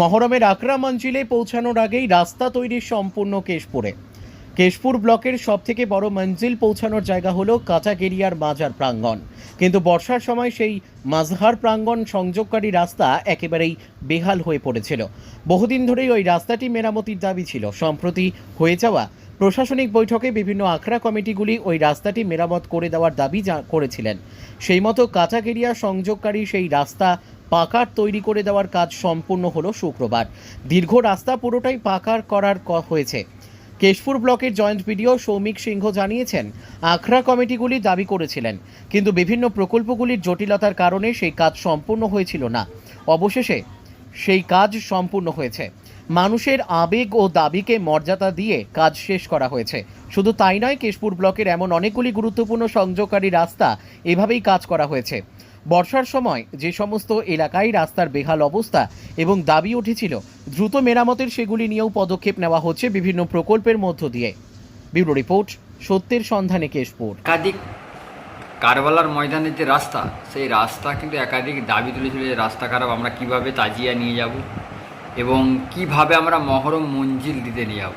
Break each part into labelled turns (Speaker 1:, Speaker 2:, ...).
Speaker 1: মহরমের আকরা মঞ্জিলে পৌঁছানোর আগেই রাস্তা তৈরি সম্পূর্ণ কেশপুরে। কেশপুর ব্লকের সবথেকে বড় মঞ্জিল পৌঁছানোর জায়গা হলো কাটাগেরিয়ার মাজার প্রাঙ্গণ। কিন্তু বর্ষার সময় সেই মাঝহার প্রাঙ্গণ সংযোগকারী রাস্তা একেবারেই বেহাল হয়ে পড়েছিল। বহুদিন ধরেই ওই রাস্তাটি মেরামতির দাবি ছিল। সম্প্রতি হয়ে যাওয়া প্রশাসনিক বৈঠকে বিভিন্ন আখড়া কমিটিগুলি ওই রাস্তাটি মেরামত করে দেওয়ার দাবি করেছিলেন। সেই মতো কাটাগেরিয়া সংযোগকারী সেই রাস্তা পাকার তৈরি করে দেওয়ার কাজ সম্পূর্ণ হলো শুক্রবার। দীর্ঘ রাস্তা পুরোটাই পাকার করার হয়েছে। কেশপুর ব্লকের জয়েন্ট বিডিও সৌমিক সিংহ জানিয়েছেন, আখড়া কমিটিগুলি দাবি করেছিলেন, কিন্তু বিভিন্ন প্রকল্পগুলির জটিলতার কারণে সেই কাজ সম্পূর্ণ হয়েছিল না। অবশেষে সেই কাজ সম্পূর্ণ হয়েছে। মানুষের আবেগ ও দাবিকে মর্যাদা দিয়ে কাজ শেষ করা হয়েছে। শুধু তাই নয়, কেশপুর ব্লকের এমন অনেকগুলি গুরুত্বপূর্ণ সংযোগকারী রাস্তা এভাবেই কাজ করা হয়েছে। বর্ষার সময় যে সমস্ত এলাকায় রাস্তার বেহাল অবস্থা এবং দাবি উঠেছিল, দ্রুত মেরামতের সেগুলি নিয়েও পদক্ষেপ নেওয়া হচ্ছে বিভিন্ন প্রকল্পের মধ্য দিয়ে। ব্যুরো রিপোর্ট, সত্যের সন্ধানে কেশপুর।
Speaker 2: একাধিক কারবালার ময়দানের যে রাস্তা, সেই রাস্তা কিন্তু একাধিক দাবি তুলেছিল যে রাস্তা খারাপ, আমরা কীভাবে তাজিয়া নিয়ে যাব এবং কীভাবে আমরা মহরম মঞ্জিল দিতে নিয়ে যাব।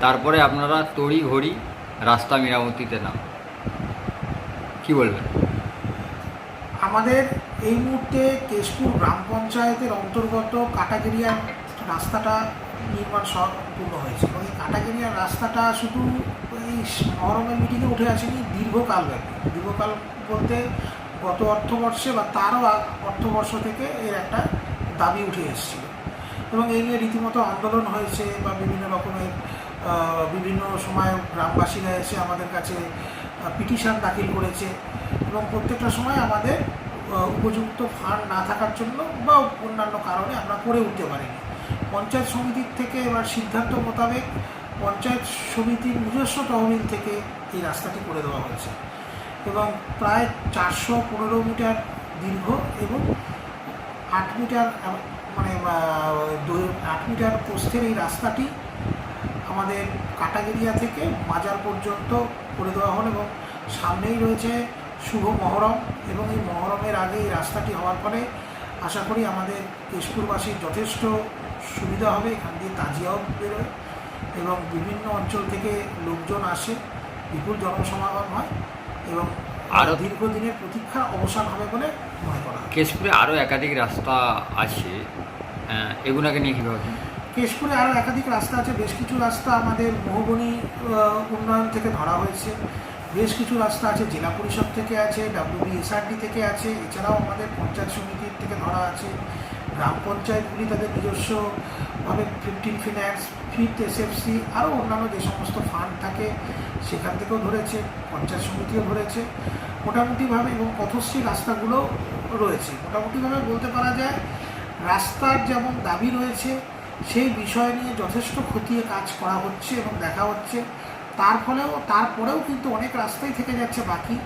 Speaker 2: তারপরে আপনারা তড়ি ঘড়ি রাস্তা মেরামতিতে নাম। কি বলবেন?
Speaker 3: আমাদের এই মুহূর্তে কেশপুর গ্রাম পঞ্চায়েতের অন্তর্গত কাটাগেরিয়ার রাস্তাটা নির্মাণ সম্পূর্ণ হয়েছে। এবং এই কাটাগেরিয়ার রাস্তাটা শুধু এই মহরমের মিটিংয়ে উঠে আসেনি, দীর্ঘকাল ব্যাপী। দীর্ঘকাল বলতে গত অর্থবর্ষে বা তারও অর্থবর্ষ থেকে এর একটা দাবি উঠে এসেছিল। এবং এই নিয়ে রীতিমতো আন্দোলন হয়েছে বা বিভিন্ন রকমের বিভিন্ন সময় গ্রামবাসীরা এসে আমাদের কাছে পিটিশন দাখিল করেছে। এবং প্রত্যেকটা সময় আমাদের উপযুক্ত ফান্ড না থাকার জন্য বা অন্যান্য কারণে আমরা করে উঠতে পারিনি। পঞ্চায়েত সমিতির থেকে এবার সিদ্ধান্ত মোতাবেক পঞ্চায়েত সমিতির নিজস্ব তহবিল থেকে এই রাস্তাটি করে দেওয়া হয়েছে। এবং প্রায় চারশো পনেরো মিটার দীর্ঘ এবং আট মিটার মানে আট মিটার প্রস্থের এই রাস্তাটি আমাদের কাটাগেরিয়া থেকে মাজার পর্যন্ত করে দেওয়া হলো এবং সামনেই রয়েছে শুভ মহরম এবং এই মহরমের আগে এই রাস্তাটি হওয়ার ফলে আশা করি আমাদের কেশপুরবাসীর যথেষ্ট সুবিধা হবে এখান দিয়ে তাজিয়াও বেরোয় এবং বিভিন্ন অঞ্চল থেকে লোকজন আসে বিপুল জনসমাগম হয় এবং
Speaker 2: আরও-
Speaker 3: দীর্ঘদিনের প্রতীক্ষা অবসান হবে বলে মনে করা
Speaker 2: কেশপুরে আরও একাধিক রাস্তা আছে এগুলোকে নিয়ে কীভাবে
Speaker 3: কেশপুরে আরও একাধিক রাস্তা আছে বেশ কিছু রাস্তা আমাদের মহুবনী উন্নয়ন থেকে ধরা হয়েছে। বেশ কিছু রাস্তা আছে, জেলা পরিষদ থেকে আছে ডাব্লিউবিএসআরডি থেকে আছে, এছাড়াও আমাদের পঞ্চায়েত সমিতির থেকে ধরা আছে। গ্রাম পঞ্চায়েতগুলি তাদের নিজস্বভাবে ফিফটিন ফিন্যান্স ফিফথ এসএফসি আরও অন্যান্য যে সমস্ত ফান্ড থাকে, সেখান থেকেও ধরেছে, পঞ্চায়েত সমিতিও ধরেছে। মোটামুটিভাবে এবং পথশ্রী রাস্তাগুলো রয়েছে। মোটামুটিভাবে বলতে পারা যায়, রাস্তার যেমন দাবি রয়েছে, সেই বিষয় নিয়ে যথেষ্ট খতিয়ে কাজ করা হচ্ছে এবং দেখা হচ্ছে। তার ফলেও তারপরেও কিন্তু অনেক রাস্তাই থেকে যাচ্ছে বাকি।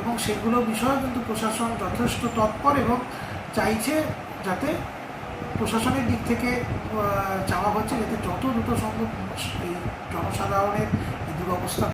Speaker 3: এবং সেগুলো বিষয়ে কিন্তু প্রশাসন যথেষ্ট তৎপর এবং চাইছে যাতে প্রশাসনের দিক থেকে চাওয়া হচ্ছে যাতে যত দ্রুত সম্ভব এই জনসাধারণের দুরবস্থা